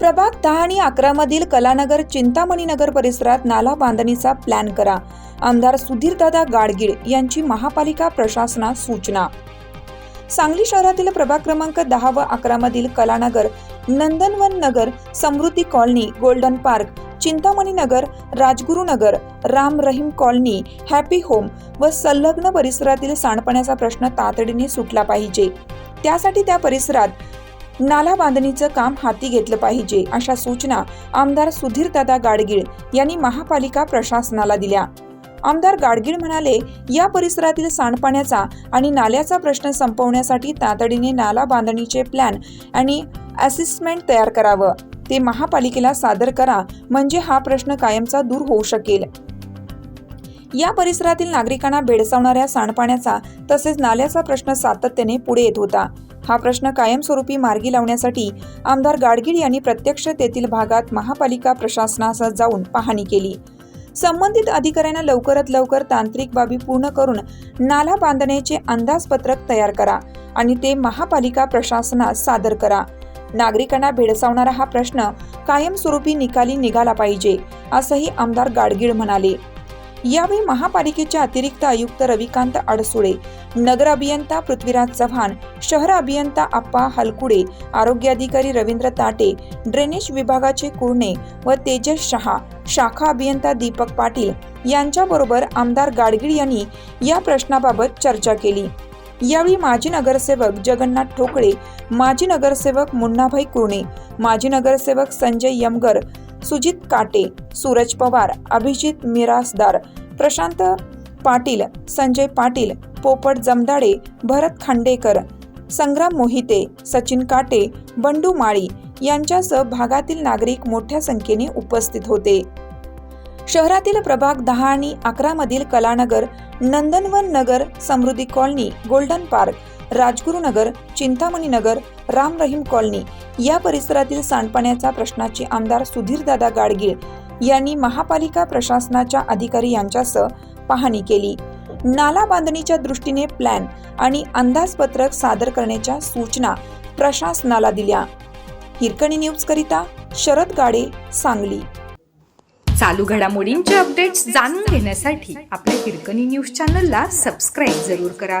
प्रभाग दहा आणि अकरा मधील कलानगर चिंतामणी नगर परिसरात नाला बांधणीचा प्लॅन करा. आमदार सुधीरदादा गाडगीळ यांची महापालिका प्रशासनास सूचना. सांगली शहरातील प्रभाग क्रमांक दहा व अकरा मधील Kalanagar Nandanvan Nagar Samruddhi colony golden park Chintamani Nagar Rajgurunagar Ram Rahim colony happy home व संलग्न परिसरातील सांडपाण्याचा प्रश्न तातडीने सुटला पाहिजे. त्यासाठी त्या परिसरात नाला बांधणीचं काम हाती घेतलं पाहिजे अशा सूचना आमदार सुधीरदादा गाडगीळ यांनी महापालिका प्रशासनाला दिल्या. आमदार गाडगीळ म्हणाले या परिसरातील सांडपाण्याचा आणि नाल्याचा प्रश्न संपवण्यासाठी तातडीने नाला बांधणीचे प्लॅन आणि असिस्टमेंट तयार करावं. ते महापालिकेला सादर करा म्हणजे हा प्रश्न कायमचा दूर होऊ शकेल. या परिसरातील नागरिकांना भेडसावणाऱ्या सांडपाण्याचा तसेच नाल्याचा प्रश्न सातत्याने पुढे येत होता. हा प्रश्न कायमस्वरूपी मार्गी लावण्यासाठी आमदार गाडगीळ यांनी प्रत्यक्ष तेथील भागात महापालिका प्रशासनासह जाऊन पाहणी केली. संबंधित अधिकाऱ्यांना लवकरात लवकर तांत्रिक बाबी पूर्ण करून नाला बांधण्याचे अंदाजपत्रक तयार करा आणि ते महापालिका प्रशासनास सादर करा. नागरिकांना भेडसावणारा हा प्रश्न कायमस्वरूपी निकाली निघाला पाहिजे असंही आमदार गाडगीळ म्हणाले. यावेळी महापालिकेचे अतिरिक्त आयुक्त रविकांत अडसुळे नगर अभियंता पृथ्वीराज चव्हाण शहर अभियंता आप्पा हलकुडे आरोग्य अधिकारी रवींद्र ताटे ड्रेनेज विभागाचे कुर्णे व तेजस शहा शाखा अभियंता दीपक पाटील यांच्याबरोबर आमदार गाडगीळ यांनी या प्रश्नाबाबत चर्चा केली. यावेळी माजी नगरसेवक जगन्नाथ ठोकळे माजी नगरसेवक मुन्नाभाई कुर्णे माजी नगरसेवक संजय यमगर सुजित काटे सूरज पवार अभिजित मिरासदार प्रशांत पाटील संजय पाटील पोपट जमदाडे भरत खांडेकर संग्राम मोहिते सचिन काटे बंडू माळी यांच्यासह भागातील नागरिक मोठ्या संख्येने उपस्थित होते. शहरातील प्रभाग दहा आणि अकरा मधील Kalanagar Nandanvan Nagar Samruddhi colony golden park Rajgurunagar Chintamani Nagar Ram Rahim colony या परिसरातील सांडपाण्याचा प्रश्नाची आमदार सुधीरदादा गाडगीळ यांनी महापालिका प्रशासनाच्या अधिकारी यांच्यासह पाहणी केली. नाला बांधणीच्या दृष्टीने प्लॅन आणि अंदाजपत्रक सादर करण्याच्या सूचना प्रशासनाला दिल्या. हिरकणी न्यूज करिता शरद गाडे सांगली. चालू घडामोडींचे अपडेट्स जाणून घेण्यासाठी आपल्या हिरकणी न्यूज चॅनलला सबस्क्राईब जरूर करा.